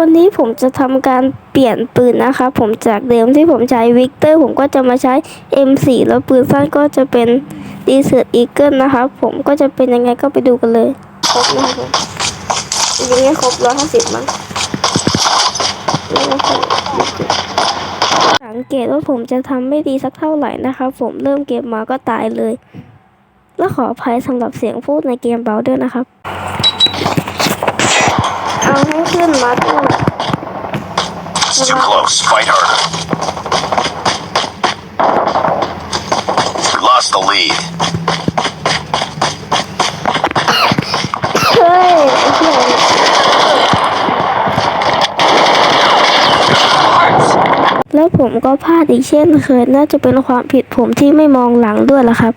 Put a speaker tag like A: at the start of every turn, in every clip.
A: วันนี้ผมจะทำการเปลี่ยนปืนนะคะ ผมจากเดิมที่ผมใช้วิกเตอร์ผมก็จะมาใช้ M4 แล้วปืนสั้นก็จะเป็น d e s e r t Eagle นะคะ ผมก็จะเป็นยังไงก็ไปดูกันเลย ครบนะครับผมยิงให้ครบร้อยห้าสิบมั้งสังเกตว่าผมจะทำไม่ดีสักเท่าไหร่นะคะ ผมเริ่มเกมมาก็ตายเลย และขออภัยสำหรับเสียงพูดในเกมเบาด้วยนะครับ เอาให้ขึ้นมาด้
B: It's too close. Fight harder. We lost the lead.
A: เฮ้ยไอ้เหี้ย แล้วผมก็พลาดอีกเช่นเคยน่าจะเป็นความผิดผมที่ไม่มองหลังด้วยล่ะครับ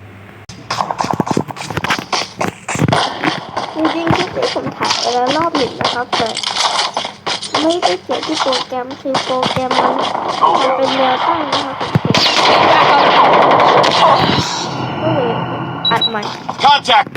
A: ที่ผมถ่ายไปแล้วรอบหนึ่งนะครับ แต่ไม่ได้เกี่ยวที่โปรแกรมคือโปรแกรมมันมันเป็นแนวตั้งนะครับก็เลยอัดใหม่
B: Contact.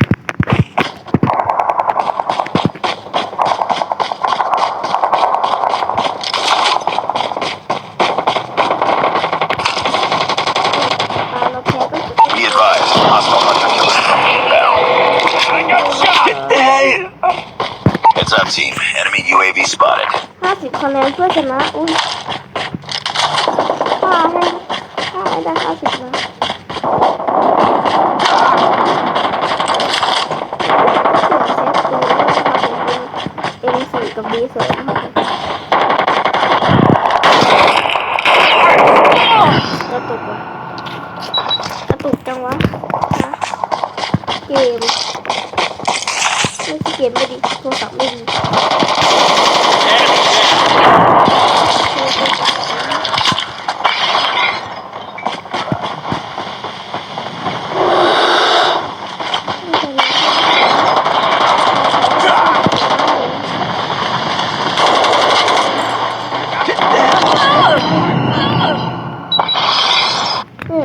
B: Heads up, team. Enemy UAV spotted.
A: ห้าสิบคะแนนเพื่อชนะ อุ้ยฆ่าให้ฆ่าให้ได้ห้าสิบนะเอ็มสี่กับบีสวยนะครับกระตุกวะกระตุกจังวะฮะเกม กมไม่ดีโทรศัพท์ไม่ดี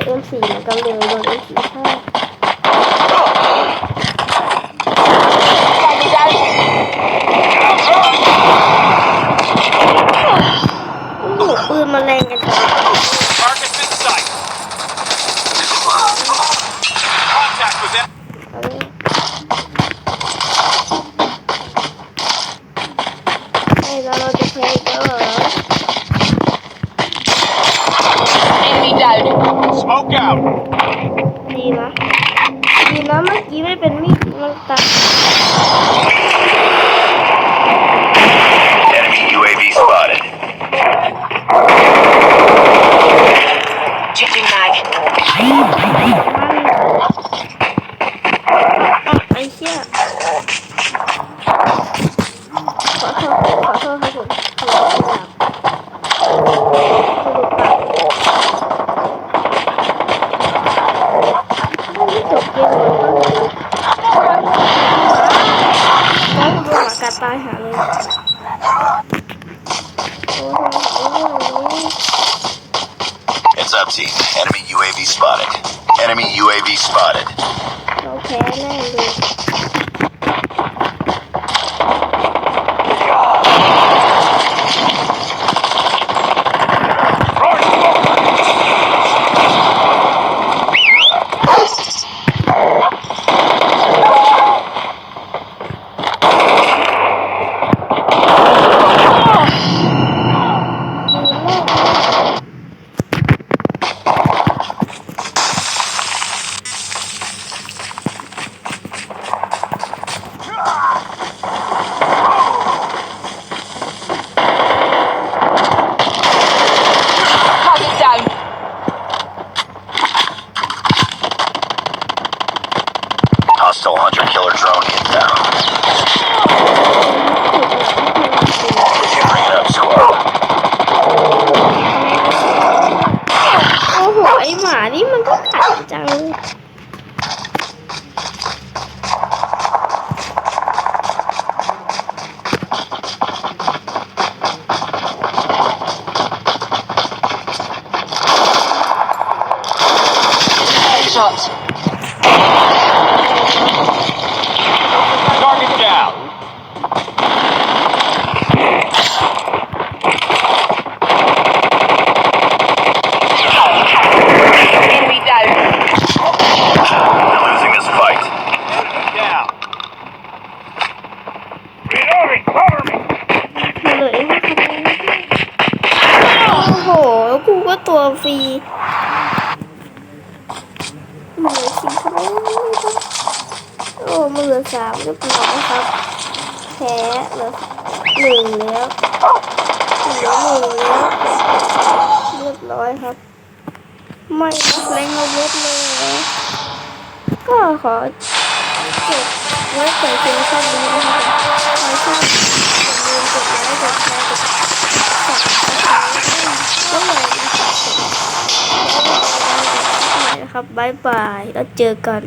A: เอ็มสี่เหมือนกันเลยโดนเอ็มสี่ฆ่าโอ้โหปืนมันแรงกันจัง
B: Target's in sight. Contact with them.
A: เอาเลยเฮ้ยแล้วเราจะแพ้อีกแล้วเหรอ
C: Enemy down.
B: Smoke out.
A: ดีนะ ดีนะเมื่อกี้ไม่เป็นมีดมันตัด ากัดตายหาเลยโอ้โห
B: Heads up, team. Enemy UAV spotted. Enemy UAV spotted.
A: เราแพ้แน่เลย
B: Hostile hunter killer drone inbound. Bring it up, squad.
A: โอ้โห ไอหมานี่มันก็กัดจังเ โอ้มันเหลือสามเรียบร้อยครับแพ้เหลือหนึ่งแล้วเหลือหนึ่งแล้วเรียบร้อยครับ ไม่นับแรงเอาวุธเลยก็ขอจบไว้แต่เพียงเท่านี้นะครับขอชอบ บายบาย แล้วเจอกัน